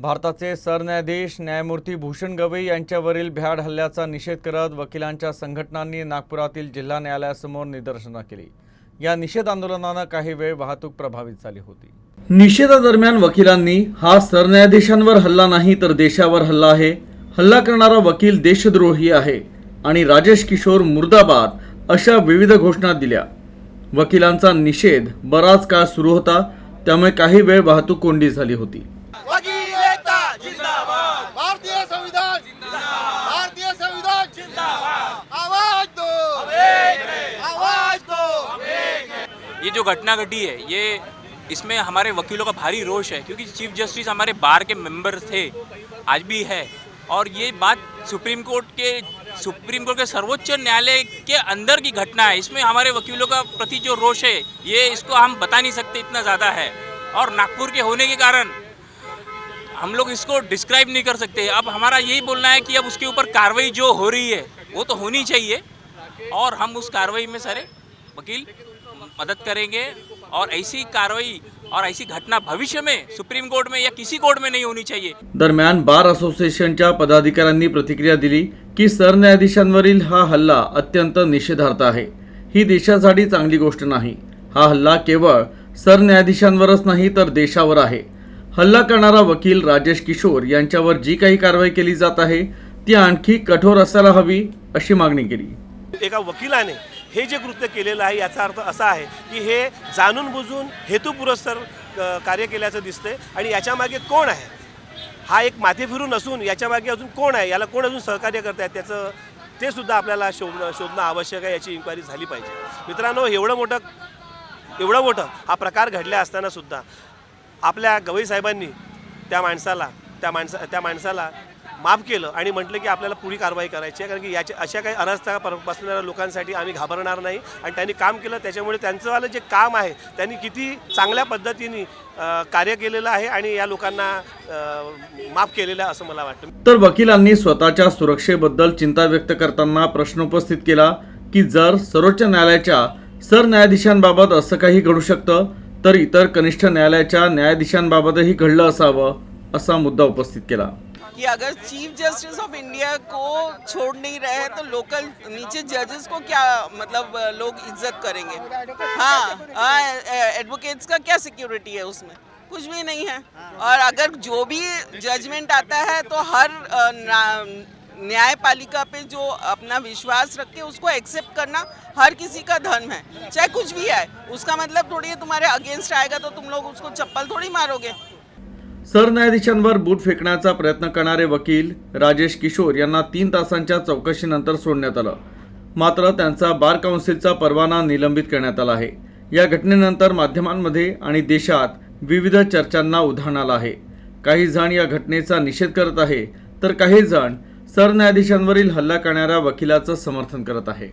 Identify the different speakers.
Speaker 1: भारताचे सरन्यायाधीश न्यायमूर्ती भूषण गवई यांच्यावरील भ्याड हल्ल्याचा निषेध करत वकिलांच्या संघटनांनी नागपुरातील जिल्हा न्यायालयासमोर निदर्शनं केली. या निषेध आंदोलनानं काही वेळ वाहतूक प्रभावित झाली होती. निषेधादरम्यान वकिलांनी हा सरन्यायाधीशांवर हल्ला नाही तर देशावर हल्ला आहे. हल्ला करणारा वकील देशद्रोही आहे आणि राजेश किशोर मुर्दाबाद अशा विविध घोषणा दिल्या. वकिलांचा निषेध बराच काळ सुरू होता त्यामुळे काही वेळ वाहतूक कोंडी झाली होती.
Speaker 2: ये जो घटना घटी है, ये इसमें हमारे वकीलों का भारी रोष है, क्योंकि चीफ जस्टिस हमारे बार के मेंबर थे, आज भी है। और ये बात सुप्रीम कोर्ट के, सुप्रीम कोर्ट के सर्वोच्च न्यायालय के अंदर की घटना है, इसमें हमारे वकीलों का प्रति जो रोष है, ये इसको हम बता नहीं सकते इतना ज़्यादा है। और नागपुर के होने के कारण हम लोग इसको डिस्क्राइब नहीं कर सकते। अब हमारा यही बोलना है कि अब उसके ऊपर कार्रवाई जो हो रही है, वो तो होनी चाहिए। और हम उस कार्रवाई में सारे वकील मदद करेंगे और ऐसी कार्रवाई और ऐसी घटना भविष्य में सुप्रीम कोर्ट में या किसी कोर्ट में नहीं होनी चाहिए।
Speaker 1: दरम्यान बार असोसिएशनच्या पदाधिकाऱ्यांनी प्रतिक्रिया दिली की सरन्यायाधीशांवरील हा हल्ला अत्यंत निषेधार्थ आहे. ही देशासाठी चांगली गोष्ट नाही. हा हल्ला केवळ सरन्यायाधीशांवरच नाही तर देशावर आहे. हल्ला करणारा वकील राजेश किशोर यांच्यावर जी काही कारवाई केली जात आहे ती आणखी कठोर असायला हवी अशी मागणी केली.
Speaker 3: एका वकिलाने हे जे कृत्य केलेलं आहे याचा अर्थ असा आहे की हे जाणून बुजून हेतुपुरस्सर कार्य केल्याचं दिसतंय आणि याच्यामागे कोण आहे? हा एक माथे फिरून असून याच्यामागे अजून कोण आहे? याला कोण अजून सहकार्य करत आहेत? त्याचं ते सुद्धा आपल्याला शोधणं शोधणं आवश्यक आहे याची इन्क्वायरी झाली पाहिजे. मित्रांनो एवढं मोठं एवढं मोठं हा प्रकार घडल्या असताना सुद्धा आपल्या गवई साहेबांनी त्या माणसाला त्या माणसा त्या माणसाला माफ केलं आणि म्हटलं की आपल्याला पुढी कारवाई करायची आहे कारण की याच्या अशा काही अनास्था पर- बसणाऱ्या लोकांसाठी आम्ही घाबरणार नाही. आणि त्यांनी काम केलं त्याच्यामुळे त्यांचंवालं जे काम आहे त्यांनी किती चांगल्या पद्धतीने कार्य केलेलं आहे आणि या लोकांना माफ केलेलं आहे असं मला वाटतं.
Speaker 1: तर वकिलांनी स्वतःच्या सुरक्षेबद्दल चिंता व्यक्त करताना प्रश्न उपस्थित केला की जर सर्वोच्च न्यायालयाच्या सरन्यायाधीशांबाबत असं काही घडू शकतं तर इतर कनिष्ठ न्यायालयाच्या न्यायाधीशांबाबतही घडलं असावं असा मुद्दा उपस्थित केला.
Speaker 4: कि अगर चीफ जस्टिस ऑफ़ इंडिया को छोड़ नहीं रहे तो लोकल नीचे जजेस को क्या मतलब लोग इज़्ज़त करेंगे? हाँ एडवोकेट्स का क्या सिक्योरिटी है उसमें? कुछ भी नहीं है। और अगर जो भी जजमेंट आता है तो हर न्यायपालिका पे जो अपना विश्वास रख के उसको एक्सेप्ट करना हर किसी का धर्म है। चाहे कुछ भी आए उसका मतलब थोड़ी है तुम्हारे अगेंस्ट आएगा तो तुम लोग उसको चप्पल थोड़ी मारोगे।
Speaker 1: सरन्यायाधीशांवर बूट फेकण्याचा प्रयत्न करणारे वकील राजेश किशोर यांना तीन तासांच्या चौकशीनंतर सोडण्यात आलं. मात्र त्यांचा बार काउन्सिलचा परवाना निलंबित करण्यात आला आहे. या घटनेनंतर माध्यमांमध्ये आणि देशात विविध चर्चांना उधाण आलं आहे. काही जण या घटनेचा निषेध करत आहे तर काही जण सरन्यायाधीशांवरील हल्ला करणाऱ्या वकिलाचं समर्थन करत आहे.